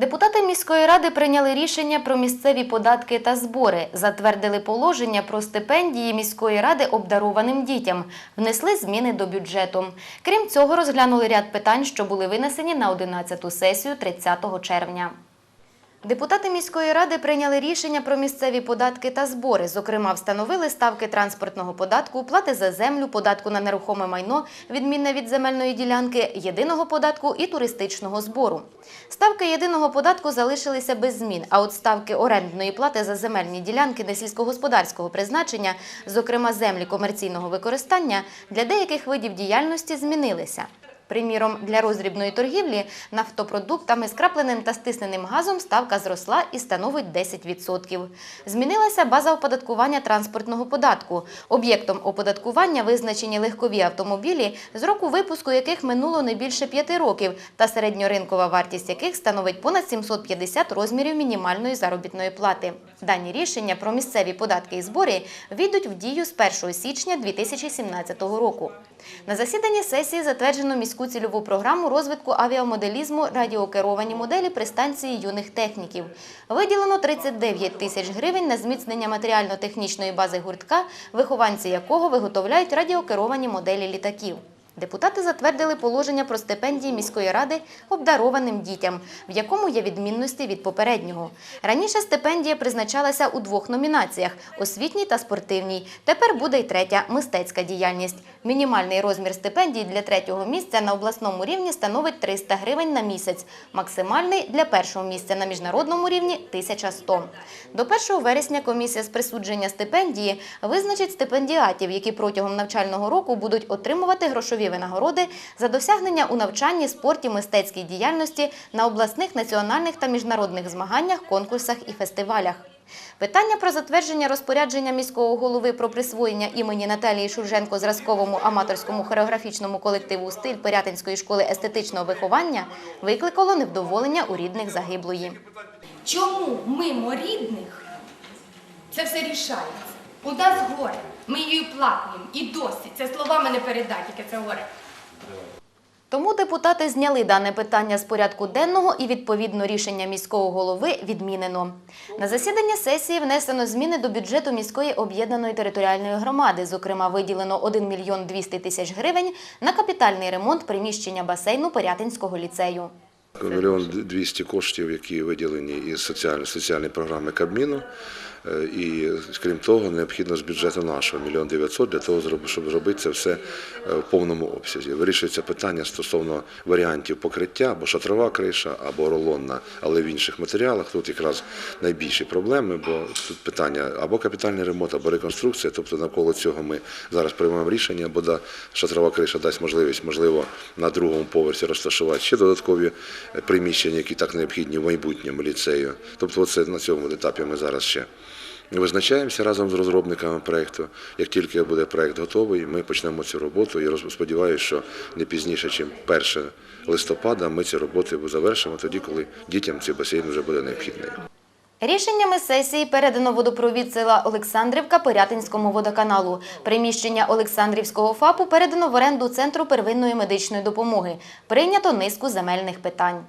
Депутати міської ради прийняли рішення про місцеві податки та збори, затвердили положення про стипендії міської ради обдарованим дітям, внесли зміни до бюджету. Крім цього, розглянули ряд питань, що були винесені на 11-ту сесію 30 червня. Депутати міської ради прийняли рішення про місцеві податки та збори. Зокрема, встановили ставки транспортного податку, плати за землю, податку на нерухоме майно, відмінне від земельної ділянки, єдиного податку і туристичного збору. Ставки єдиного податку залишилися без змін, а от ставки орендної плати за земельні ділянки несільськогосподарського призначення, зокрема землі комерційного використання, для деяких видів діяльності змінилися. Приміром, для роздрібної торгівлі нафтопродуктами, скрапленим та стисненим газом ставка зросла і становить 10%. Змінилася база оподаткування транспортного податку. Об'єктом оподаткування визначені легкові автомобілі, з року випуску яких минуло не більше 5 років, та середньоринкова вартість яких становить понад 750 розмірів мінімальної заробітної плати. Дані рішення про місцеві податки і збори війдуть в дію з 1 січня 2017 року. На засіданні сесії затверджено міську цільову програму розвитку авіамоделізму радіокеровані моделі при станції юних техніків. Виділено 39 тисяч гривень на зміцнення матеріально-технічної бази гуртка, вихованці якого виготовляють радіокеровані моделі літаків. Депутати затвердили положення про стипендії міської ради обдарованим дітям, в якому є відмінності від попереднього. Раніше стипендія призначалася у двох номінаціях освітній та спортивній. Тепер буде й третя мистецька діяльність. Мінімальний розмір стипендій для третього місця на обласному рівні становить 300 гривень на місяць. Максимальний для першого місця на міжнародному рівні 1100. До 1 вересня комісія з присудження стипендії визначить стипендіатів, які протягом навчального року будуть отримувати грошові винагороди за досягнення у навчанні, спорті, мистецькій діяльності на обласних, національних та міжнародних змаганнях, конкурсах і фестивалях. Питання про затвердження розпорядження міського голови про присвоєння імені Наталії Шурженко зразковому аматорському хореографічному колективу «Стиль» Пирятинської школи естетичного виховання викликало невдоволення у рідних загиблої. Чому мимо рідних це все рішається? У нас горе, ми її плакаємо і досі. Це словами не передать, яке це горе. Тому депутати зняли дане питання з порядку денного і відповідно рішення міського голови відмінено. На засідання сесії внесено зміни до бюджету міської об'єднаної територіальної громади. Зокрема, виділено 1 мільйон 200 тисяч гривень на капітальний ремонт приміщення басейну Порятинського ліцею. Мільйон двісті коштів, які виділені із соціальної, соціальної програми Кабміну. І крім того, необхідно з бюджету нашого мільйон дев'ятсот для того, щоб зробити це все е, в повному обсязі. Вирішується питання стосовно варіантів покриття або шатрова криша, або рулонна, але в інших матеріалах тут якраз найбільші проблеми, бо тут питання або капітальний ремонт, або реконструкція. Тобто навколо цього ми зараз приймемо рішення, бо шатрова криша дасть можливість, можливо, на другому поверсі розташувати ще додаткові е, приміщення, які так необхідні в майбутньому ліцею. Тобто, це на цьому етапі ми зараз ще. Визначаємося разом з розробниками проєкту. Як тільки буде проєкт готовий, ми почнемо цю роботу і сподіваюся, що не пізніше, ніж 1 листопада, ми ці роботи завершимо тоді, коли дітям цей басейн вже буде необхідний. Рішеннями сесії передано водопровід села Олександрівка Пирятинському водоканалу. Приміщення Олександрівського ФАПу передано в оренду Центру первинної медичної допомоги. Прийнято низку земельних питань.